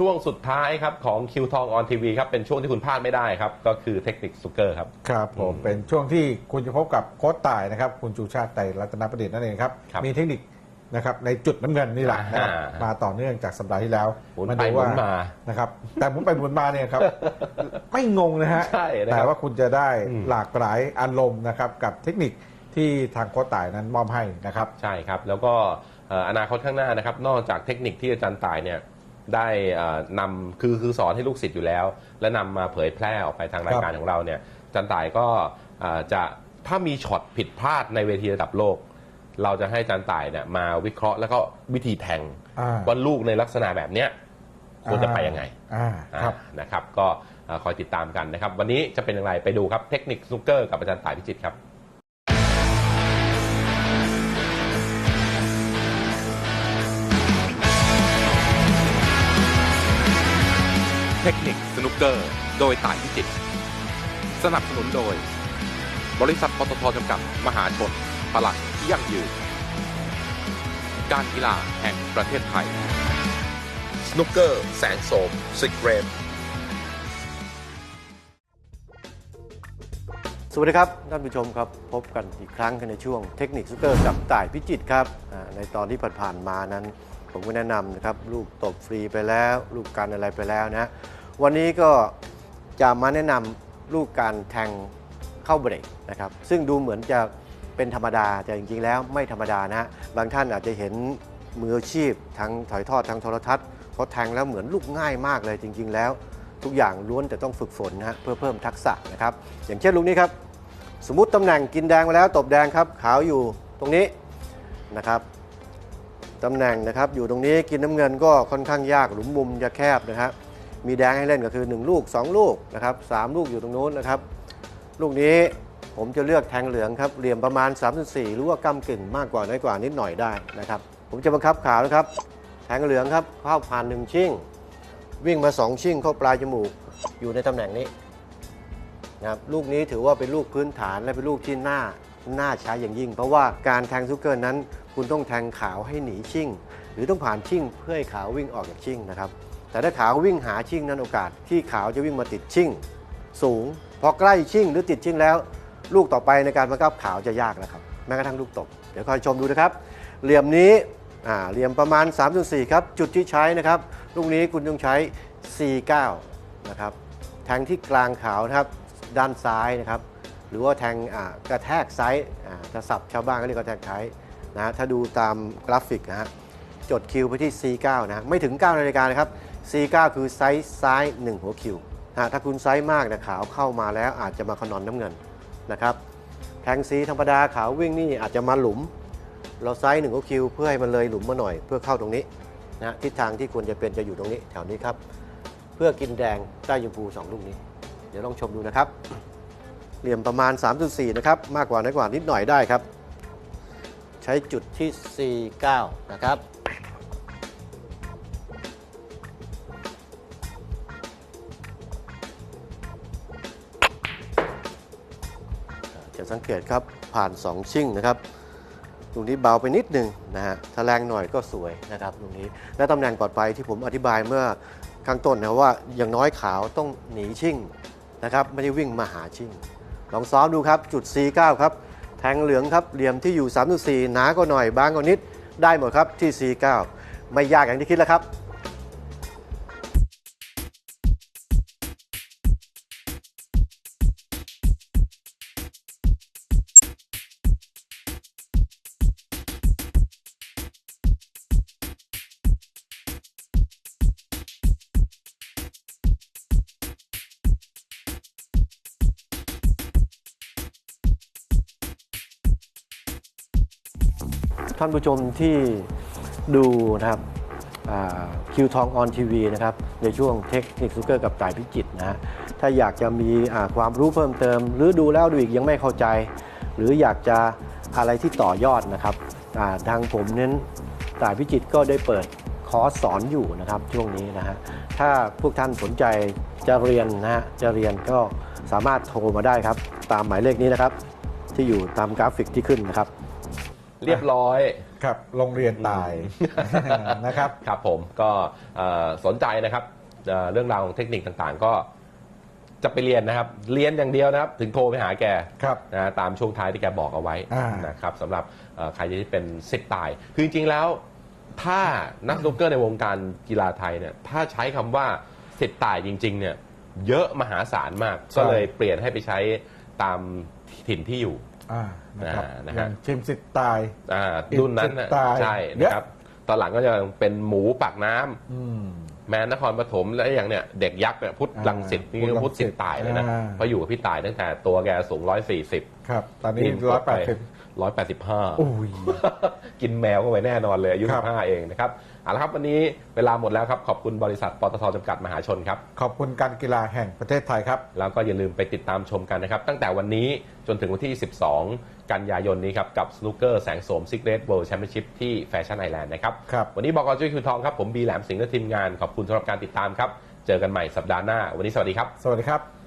ช่วงสุดท้ายครับของคิวทองออนทีวีครับเป็นช่วงที่คุณพลาดไม่ได้ครับก็คือเทคนิคสุกเกอร์ครับครับผมอืมเป็นช่วงที่คุณจะพบกับโค้ชต่ายนะครับคุณชูชาติไตรรัตนประดิษฐ์นั่นเองครับครับมีเทคนิคนะครับในจุดน้ำเงินนี่แหละนะครับอ่ามาต่อเนื่องจากสัปดาห์ที่แล้วหมุนมาไปดูหมุว่านมานะครับแต่หมุนไปหมุนมาเนี่ยครับ ไม่งงนะฮะใช่นะครับแต่ว่าคุณจะได้อืม หลากหลายอารมณ์นะครับกับเทคนิคที่ทางโค้ชต่ายนั้นมอบให้นะครับ ใช่ครับ แล้วก็เอ่ออนาคตข้างหน้านะครับ นอกจากเทคนิคที่อาจารย์ต่ายเนี่ย ได้เอ่อนำคือคือสอนให้ลูกศิษย์อยู่แล้ว และนำมาเผยแพร่ออกไปทางรายการของเราเนี่ยอาจารย์ต่ายก็เอ่อจะถ้ามีช็อตผิดพลาดในเวทีระดับโลก เราจะให้อาจารย์ต่ายเนี่ยมาวิเคราะห์แล้วก็วิธีแทงอ่าว่าลูกในลักษณะแบบเนี้ยควรจะไปยังไงอ่าครับอ่านะครับ ก็เอ่อคอยติดตามกันนะครับ วันนี้จะเป็นอย่างไรไปดูครับเทคนิคสนุกเกอร์กับอาจารย์ต่ายพิจิตรครับ เทคนิคสนุกเกอร์ โดยต่ายพิจิตรสนับสนุนโดย บริษัทปตทจำกัด มหาชนพลังที่ยั่งยืน การกีฬาแห่งประเทศไทย สนุกเกอร์ แสนโสมสิกเรมสวัสดีครับท่านผู้ชมครับพบกันอีกครั้งกันในช่วงเทคนิคซูเกอร์กับต่ายพิจิตรครับอ่าในตอนที่ผ่านๆมานั้น ผมก็แนะนำนะครับลูกตบฟรีไปแล้วลูกกันอะไรไปแล้วนะ วันนี้ก็จะมาแนะนำลูกการแทงเข้าเบรกนะครับซึ่งดูเหมือนจะเป็นธรรมดาแต่จริงๆ แล้วไม่ธรรมดานะบางท่านอาจจะเห็นมืออาชีพทั้งถ่ายทอดทั้งโทรทัศน์เขาแทงแล้วเหมือนลูกง่ายมากเลยจริง ๆ แล้ว ทุกอย่างล้วนแต่ต้องฝึกฝนนะฮะเพื่อเพิ่มทักษะนะครับอย่างเช่นลูกนี้ครับสมมติตำแหน่งกินแดงมาแล้วตบแดงครับขาวอยู่ตรงนี้นะครับ ตำแหน่งนะครับ อยู่ตรงนี้กินน้ำเงินก็ค่อนข้างยากหลุมมุมจะแคบนะครับมีแดงให้เล่นก็คือ 1 ลูก 2 ลูกนะครับสามลูกอยู่ตรงนู้นนะครับ ลูกนี้ผมจะเลือกแทงเหลืองครับเหลี่ยมประมาณ 3-4 หรือว่าก้ากึ่งมากกว่าน้อยกว่านิดหน่อยได้นะครับ ผมจะบังคับขาวนะครับ แทงเหลืองครับเข้าผ่านหนึ่งชิ่ง วิ่งมา 2 ชิ่งเข้าปลายจมูกอยู่ในตำแหน่งนี้นะครับลูกนี้ถือว่าเป็นลูกพื้นฐานและเป็นลูกที่น่าน่าใช้อย่างยิ่ง เพราะว่าการแทงซุกเกอร์นั้นคุณต้องแทงขาวให้หนีชิ่ง หรือต้องผ่านชิ่งเพื่อให้ขาววิ่งออกจากชิ่งนะครับ แต่ถ้าขาววิ่งหาชิ่งนั้นโอกาสที่ขาวจะวิ่งมาติดชิ่ง สูง พอใกล้ชิ่งหรือติดชิ่งแล้ว ลูกต่อไปในการบังคับขาวจะยากแล้วครับแม้กระทั่งลูกตบเดี๋ยวคอยชมดูนะครับ เหลี่ยมนี้เหลี่ยมประมาณ 3-4 ครับ จุดที่ใช้นะครับ ลูกนี้คุณต้องใช้ C9 นะครับแทงที่กลางขาวนะครับ ด้านซ้ายนะครับ หรือว่าแทงกระแทกไซส์อ่าถ้าศัพท์ชาวบ้านก็เรียกกระแทกไซส์ นะถ้าดูตามกราฟิกนะฮะจดคิวไปที่ C9 นะไม่ถึง 9 นาฬิกานะครับ C9 คือไซส์ซ้าย 1 หัวคิวนะถ้าคุณไซส์มากนะขาวเข้ามาแล้วอาจจะมาขนอนน้ำเงินนะครับแทงสีธรรมดาขาววิ่งนี่อาจจะมาหลุม เราไซส์หนึ่งหัวคิวเพื่อให้มันเลยหลุมมาหน่อยเพื่อเข้าตรงนี้นะฮะทิศทางที่ควรจะเป็นจะอยู่ตรงนี้แถวนี้ครับ เพื่อกินแดงใต้ยมพูสองลูกนี้ เดี๋ยวลองชมดูนะครับ เหลี่ยมประมาณ 3.4 นะครับ มากกว่าน้อยกว่านิดหน่อยได้ครับ ใช้จุดที่ 49 นะครับ จะสังเกตครับผ่าน 2 ชิ่งนะครับลูกนี้เบาไปนิดหนึ่งนะฮะถ้าแรงหน่อยก็สวยนะครับลูกนี้ และตำแหน่งปลอดภัยที่ผมอธิบายเมื่อข้างต้นนะว่าอย่างน้อยขาวต้องหนีชิ่งนะครับ ไม่ได้วิ่งมาหาชิ่ง ลองซ้อมดูครับจุด C9 ครับ แทงเหลืองครับเหลี่ยมที่อยู่3.4หนาก็หน่อยบางก็นิดได้หมดครับที่ C9 ไม่ยากอย่างที่คิดแล้วครับ ท่านผู้ชมที่ดูนะครับคิวทองออนทีวีนะครับในช่วงเทคนิคซูเกอร์กับต่ายพิจิตนะฮะถ้าอยากจะมีความรู้เพิ่มเติม หรือดูแล้วดูอีกยังไม่เข้าใจ หรืออยากจะอะไรที่ต่อยอดนะครับทางผมเน้นต่ายพิจิตก็ได้เปิดคอร์สสอนอยู่นะครับช่วงนี้นะฮะถ้าพวกท่านสนใจจะเรียนนะฮะจะเรียนก็สามารถโทรมาได้ครับ ตามหมายเลขนี้นะครับ ที่อยู่ตามกราฟิกที่ขึ้นนะครับ เรียบร้อย ครับโรงเรียนตายนะครับ ครับผมก็เอ่อสนใจนะครับเอ่อเรื่องราวของเทคนิคต่างๆ ก็จะไปเรียนนะครับ เรียนอย่างเดียวนะครับ ถึงโทรไปหาแกครับนะตามช่วงท้ายที่แกบอกเอาไว้อ่านนะครับสำหรับเอ่อใครที่เป็นสิทธิ์ตาย คือจริงๆแล้ว ถ้านักสนุกเกอร์ในวงการกีฬาไทยเนี่ยถ้าใช้คำว่าสิทธิ์ตายจริง ๆ เนี่ย เยอะมหาศาลมาก ก็เลยเปลี่ยนให้ไปใช้ตามถิ่นที่อยู่ อ่านะครับอ่านะอฮะย่างชิมสิทธิ์ตายอ่ารุ่นนั้นน่ะสิทธิ์ตายใช่เยอะนะครับตอนหลังก็จะเป็นหมูปากน้ำอืมแมนนครปฐมและอย่างเนี่ยเด็กยักษ์เนี่ยพุทธอ่าลังสิตนี่พุทธรังสิตพุทธสิทธิ์ตายเลยนะอ่าเพราะอยู่กับพี่ตายตั้งแต่ตัวแกสูง140ครับ ตอนนี้ร้อยแปดสิบ 185อุ้ยกินแมวก็ไปแน่นอนเลยอายุครับ15เองนะครับเอาละครับวันนี้เวลาหมดแล้วครับขอบคุณบริษัทปตทจำกัดมหาชนครับขอบคุณการกีฬาแห่งประเทศไทยครับแล้วก็อย่าลืมไปติดตามชมกันนะครับตั้งแต่วันนี้จนถึงวันที่ 12 กันยายนนี้ครับกับสนุกเกอร์แสงโสมซิกเรตเวิลด์แชมเปี้ยนชิพที่แฟชั่นไอแลนด์นะครับครับวันนี้บอกอจุ้ยคือทองครับผมบีแหลมสิงห์และทีมงานขอบคุณสำหรับการติดตามครับเจอกันใหม่สัปดาห์หน้า วันนี้สวัสดีครับ สวัสดีครับ